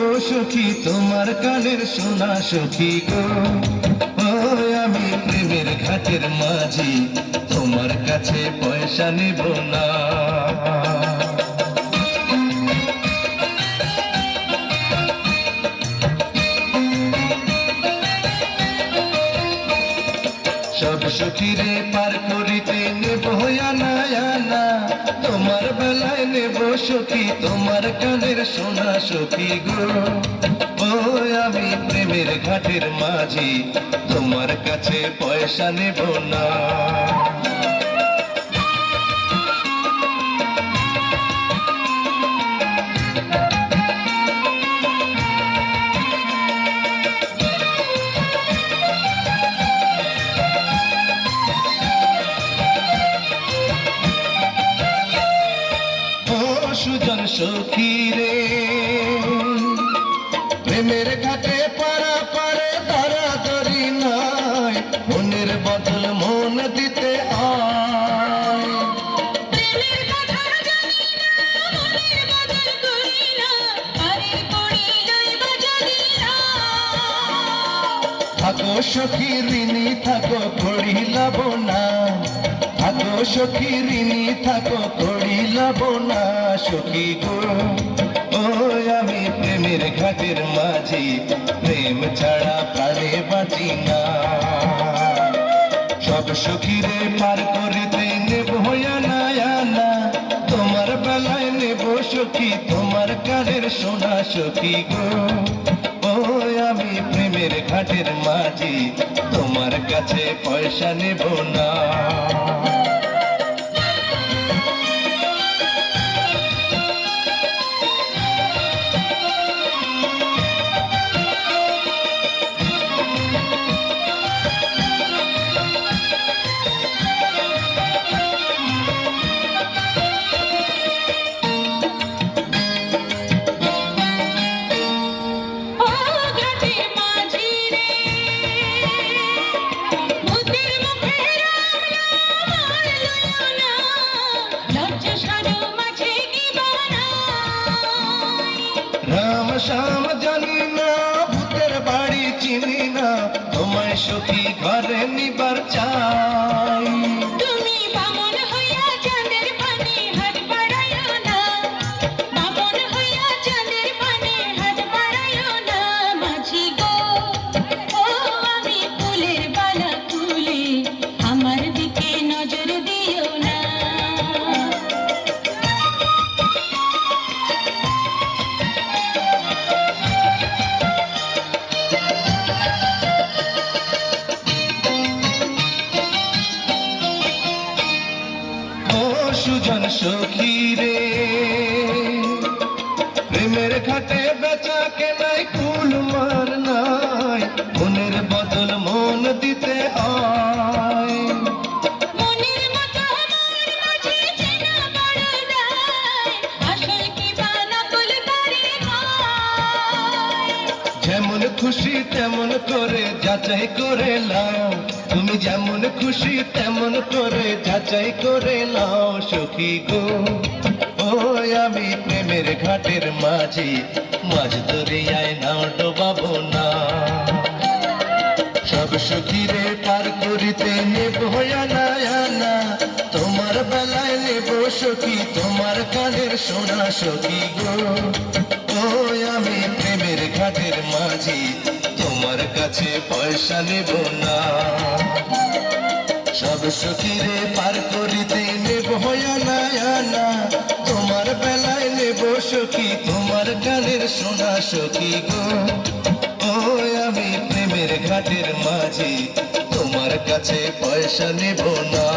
সখী, তোমার কানের সোনা সখী গো। ও, আমি প্রেমের ঘাটের মাঝি, তোমার কাছে পয়সা নেব না। সব সখীরে পার করিতে তোমার কানের সোনা সখী গো। ও, আমি প্রেমের ঘাটের মাঝি, তোমার কাছে পয়সা নেব না। সুজন সখী রে। প্রেমের ঘাটে পারা পারে তাড়াতাড়ি নাই। মনের বদল মন দিতে থাকো সখী ঋণী থাকো করি লাভ না। সখী ঋণী থাকো করি লাভ না সখী গো? ও আমি প্রেমের ঘাটের মাঝি, প্রেম ছাড়া প্রাণে বাঁচি না। সব সখীরে পার করিতে নেব না না তোমার বেলায় নেব সখী, তোমার কানের সোনা সখী গো। ও আমি প্রেমের ঘাটের মাঝি, তোমার কাছে পয়সা নেব না। সখী ঘরে নিবার সুজন সখী রে। প্রেমের ঘাটে বেচা কেনাই কুল মার নাই মনের বদল মন দিতে হয়। যেমন খুশি তেমন করে যাচাই করে নাও তুমি যেমন খুশি তেমন করে যাচাই করে নাও। সখী গো। ও আমি প্রেমের ঘাটের মাঝি। মাঝ দরিয়ায় নাও ডোবাবো না। সব সখীরে পার করিতে নেব না না তোমার বেলায় নেব সখী, তোমার কানের সোনা সখী গো। ও আমি প্রেমের ঘাটের মাঝি। তোমার কাছে পয়সা নেব না। সব সখীরে পার করিতে নেব না তোমার বেলায় নেব সখী, তোমার গানের সোনা সখী গো। ও আমি প্রেমের ঘাটের মাঝি, তোমার কাছে পয়সা নেব না।